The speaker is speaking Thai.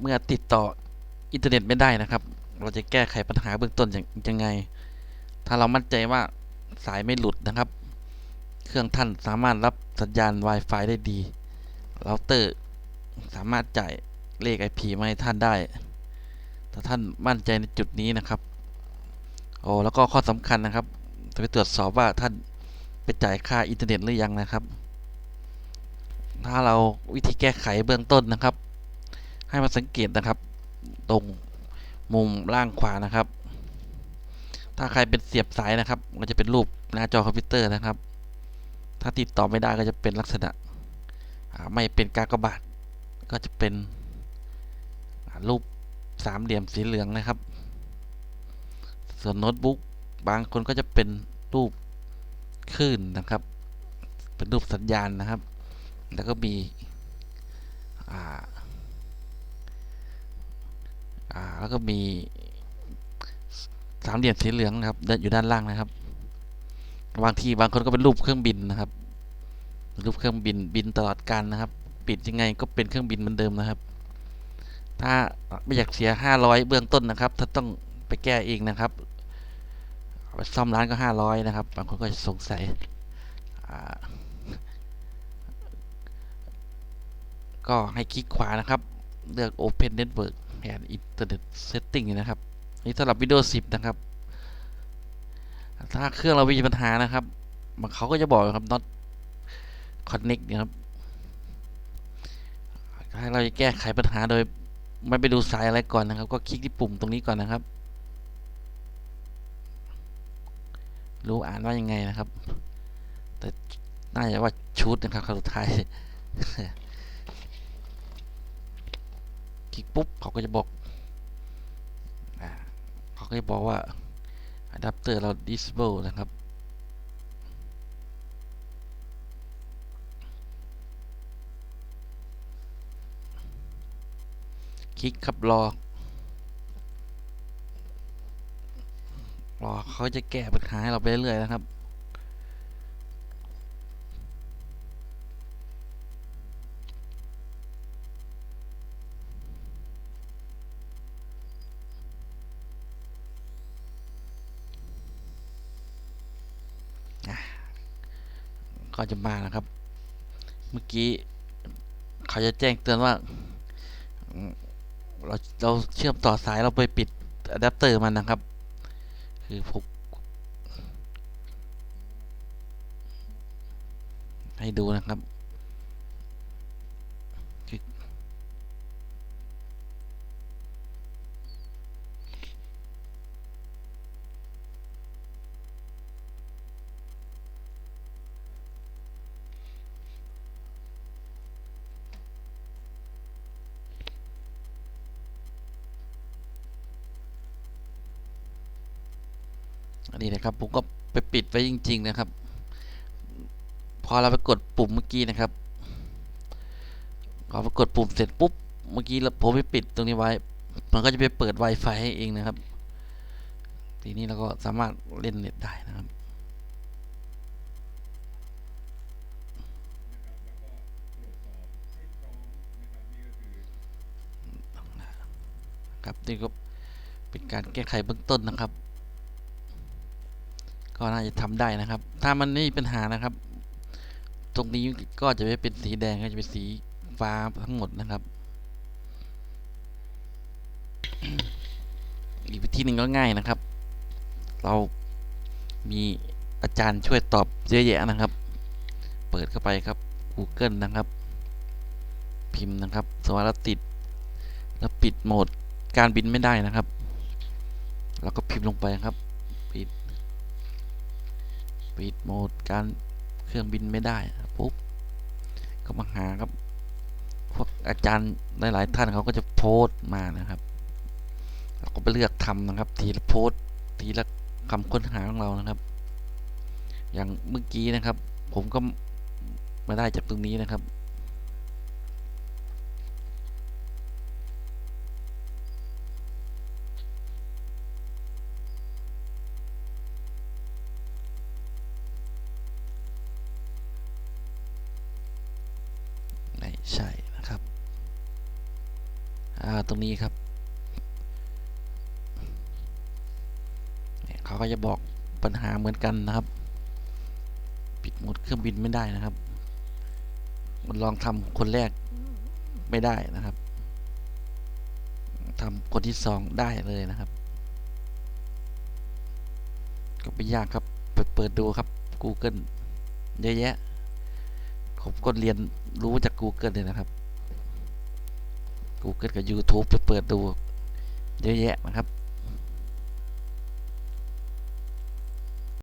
เมื่อติดต่ออินเทอร์เน็ตไม่ได้นะครับ เราจะแก้ไขปัญหาเบื้องต้นอย่างยังไง ถ้าเรามั่นใจว่าสายไม่หลุดนะครับ เครื่องท่านสามารถรับสัญญาณ Wi-Fi ได้ดีเราเตอร์สามารถจ่ายเลข IP มาให้ท่านได้ ถ้าท่านมั่นใจในจุดนี้นะครับ โอ้แล้วก็ข้อสำคัญนะครับจะไปตรวจสอบว่าท่านไปจ่ายค่าอินเทอร์เน็ตหรือยังนะครับ ถ้าเราวิธีแก้ไขเบื้องต้นนะครับ ให้มาสังเกตนะครับ ตรงมุมล่างขวานะครับ ถ้าใครเป็นเสียบสายนะครับ ก็จะเป็นรูปหน้าจอคอมพิวเตอร์นะครับ ถ้าติดต่อไม่ได้ก็จะเป็นลักษณะไม่เป็นกากบาท ก็จะเป็นรูปสามเหลี่ยมสีเหลืองนะครับ ส่วนโน้ตบุ๊กบางคนก็จะเป็นรูปคลื่นนะครับ เป็นรูปสัญญาณนะครับ แล้วก็มีอ่า อ่าแล้วก็มีสามเหลี่ยมสีเหลืองนะครับเดินอยู่ด้านล่างนะครับบางทีบางคนก็เป็นรูปเครื่องบินนะครับ รูปเครื่องบินบินตลอดการนะครับ ปิดยังไงก็เป็นเครื่องบินเหมือนเดิมนะครับ ถ้าไม่อยากเสียห้าร้อยเบื้องต้นนะครับ ถ้าต้องไปแก้เองนะครับไปซ่อมร้านก็ห้าร้อยนะครับ บางคนก็จะสงสัยก็ให้คลิกขวานะครับ เลือก Open Network and Internet Setting นะครับนี่สำหรับ Windows 10 นะครับ ถ้าเครื่องเรามีปัญหานะครับมันเขาก็จะบอกครับ not connect นะครับถ้าเราจะแก้ไขปัญหาโดยไม่ไปดูสายอะไรก่อนนะครับ ก็คลิกที่ปุ่มตรงนี้ก่อนนะครับ รู้อ่านว่ายังไงนะครับ แต่น่าจะว่าชุดนะครับคำสุดท้าย คลิกปุ๊บเขาก็จะบอกอเขาก็จะบอกว่าอะแดปเตอร์เรา disable นะครับคลิกครับรอ รอเขาจะแก้ปัญหาให้เราไปเรื่อยๆนะครับ ก็จะมานะครับ เมื่อกี้ เขาจะแจ้งเตือนว่า เราเราเชื่อมต่อสายเราไปปิดอะแดปเตอร์มันนะครับ คือผมให้ดูนะครับ อันนี้นะครับผมก็ไปปิดไว้จริง ๆ นะครับ พอเราไปกดปุ่มเมื่อกี้นะครับพอไปกดปุ่มเสร็จปุ๊บเมื่อกี้เราผมไปปิดตรงนี้ไว้ มันก็จะไปเปิด Wi-Fi ให้เองนะครับ ทีนี้เราก็สามารถเล่นเน็ตได้นะครับครับนี่ก็เป็นการแก้ไขเบื้องต้นนะครับ ก็น่าจะทำได้นะครับ ถ้ามันไม่มีปัญหานะครับ ตรงนี้ก็จะไม่เป็นสีแดงก็จะเป็นสีฟ้าทั้งหมดนะครับ อีกวิธีหนึ่งก็ง่ายนะครับ เรามีอาจารย์ช่วยตอบเยอะแยะนะครับ เปิดเข้าไปครับ Google นะครับ พิมพ์นะครับสมมติเราติดแล้วปิดโหมดการบินไม่ได้นะครับ เราก็พิมพ์ลงไปครับ ปิดโหมดการเครื่องบินไม่ได้ปุ๊บก็มาหาครับ พวกอาจารย์หลาย ๆ ท่านเขาก็จะโพสต์มานะครับเราก็ไปเลือกทำนะครับ ทีละโพสต์ทีละคำค้นหาของเรานะครับ อย่างเมื่อกี้นะครับ ผมก็มาได้จากตรงนี้นะครับ ใช่นะครับตรงนี้ครับเขาก็จะบอกปัญหาเหมือนกันนะครับ ปิดหมดเครื่องบินไม่ได้นะครับ มันลองทำคนแรกไม่ได้นะครับทำคนที่สองได้เลยนะครับ ก็ไม่ยากครับไปเปิดดูครับ Google เยอะแยะ ผมก็เรียน รู้จาก Google เลยนะครับ Google กับ YouTube ไปเปิดดู เยอะแยะนะครับ